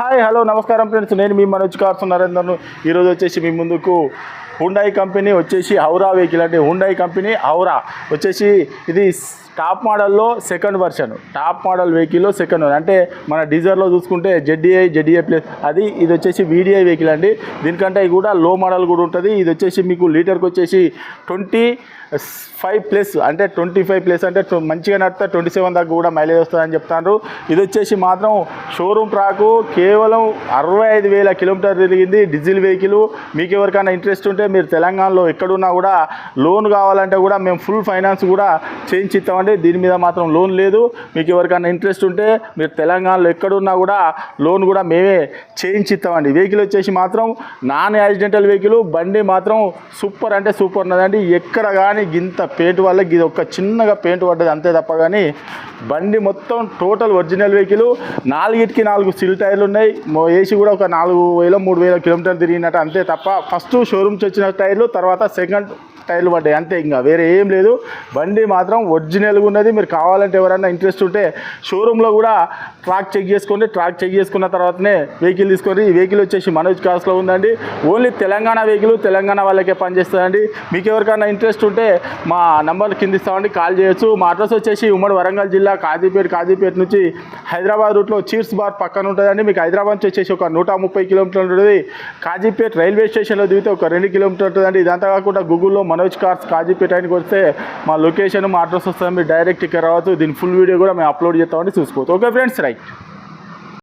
Hi hello నమస్కారం friends. నేను మీ Manoj cars నరేందర్ను. ఈరోజు వచ్చేసి మీ ముందుకు హుండాయి కంపెనీ వచ్చేసి హౌరా వెహికల్ అంటే హుండాయి కంపెనీ హౌరా. వచ్చేసి ఇది టాప్ మోడల్లో సెకండ్ వర్షన్ టాప్ మోడల్ వెహికల్లో సెకండ్ అంటే మన డీజర్లో చూసుకుంటే జెడ్డీఐ జెడ్డీఐ ప్లస్ అది ఇది వచ్చేసి వీడిఐ వెహికల్ అండి. దీనికంటే ఇది కూడా లో మోడల్ కూడా ఉంటుంది. ఇది వచ్చేసి మీకు లీటర్కి వచ్చేసి ట్వంటీ ఫైవ్ ప్లస్ అంటే ట్వంటీ ఫైవ్ ప్లస్ అంటే మంచిగా నడితే ట్వంటీ సెవెన్ దాకా కూడా మైలేజ్ వస్తుందని చెప్తారు ఇది వచ్చేసి మాత్రం షోరూమ్ ట్రాకు కేవలం అరవై ఐదు వేల కిలోమీటర్ తిరిగింది డీజిల్ వెహికల్. మీకు ఎవరికైనా ఇంట్రెస్ట్ ఉంటే మీరు తెలంగాణలో ఎక్కడున్నా కూడా లోన్ కావాలంటే కూడా మేము ఫుల్ ఫైనాన్స్ కూడా చేయించి ఇస్తామండి దీని మీద మాత్రం లోన్ లేదు. మీకు ఎవరికైనా ఇంట్రెస్ట్ ఉంటే మీరు తెలంగాణలో ఎక్కడున్నా కూడా లోన్ కూడా మేమే చేయించి ఇస్తామండి వెహికల్ వచ్చేసి మాత్రం నాన్ యాక్సిడెంటల్ వెహికల్ బండి మాత్రం సూపర్ అంటే సూపర్ ఉన్నదండి. ఎక్కడ కానీ గింత పెయింట్ వల్ల ఇది ఒక చిన్నగా పెయింట్ పడ్డది అంతే తప్ప కానీ బండి మొత్తం టోటల్ ఒరిజినల్ వెహికల్ నాలుగిటికి నాలుగు సిల్ టైర్లు ఉన్నాయి. ఏసీ కూడా ఒక నాలుగు వేల మూడు వేల కిలోమీటర్లు తిరిగినట్టు అంతే తప్ప ఫస్ట్ షోరూమ్స్ వచ్చిన టైర్లు తర్వాత సెకండ్ టైర్లు పడ్డాయి. అంతే ఇంకా వేరే ఏం లేదు. బండి మాత్రం ఒరిజినల్గా ఉన్నది. మీరు కావాలంటే ఎవరైనా ఇంట్రెస్ట్ ఉంటే షోరూంలో కూడా ట్రాక్ చెక్ చేసుకోండి. ట్రాక్ చెక్ చేసుకున్న తర్వాతనే వెహికల్ తీసుకొని ఈ వెహికల్ వచ్చేసి మనోజ్ కార్స్లో ఉందండి. ఓన్లీ తెలంగాణ వెహికల్ తెలంగాణ వాళ్ళకే పనిచేస్తుందండి. మీకు ఎవరికైనా ఇంట్రెస్ట్ ఉంటే మా నంబర్ కింద ఇస్తామండి. కాల్ చేయొచ్చు. మా అడ్రస్ వచ్చేసి ఉమ్మడి వరంగల్ జిల్లా కాజీపేట కాజీపేట నుంచి హైదరాబాద్ రూట్లో చీర్స్ బార్ పక్కన ఉంటుందండి. మీకు హైదరాబాద్ నుంచి వచ్చేసి ఒక నూట ముప్పై కిలోమీటర్లు ఉంటుంది. కాజీపేట రైల్వే స్టేషన్లో దిగితే ఒక రెండు కిలోమీటర్లు ఉంటుందండి. ఇదంతా కాకుండా గూగుల్లో మన మనోజ్ కార్స్ కాజీపేటానికి వస్తే మా లొకేషన్ మా అడ్రస్ వస్తుంది మీరు డైరెక్ట్ ఇక్కడ రావచ్చు. దీని ఫుల్ వీడియో కూడా మేము అప్లోడ్ చేస్తామని చూసుకోవచ్చు. Okay friends right.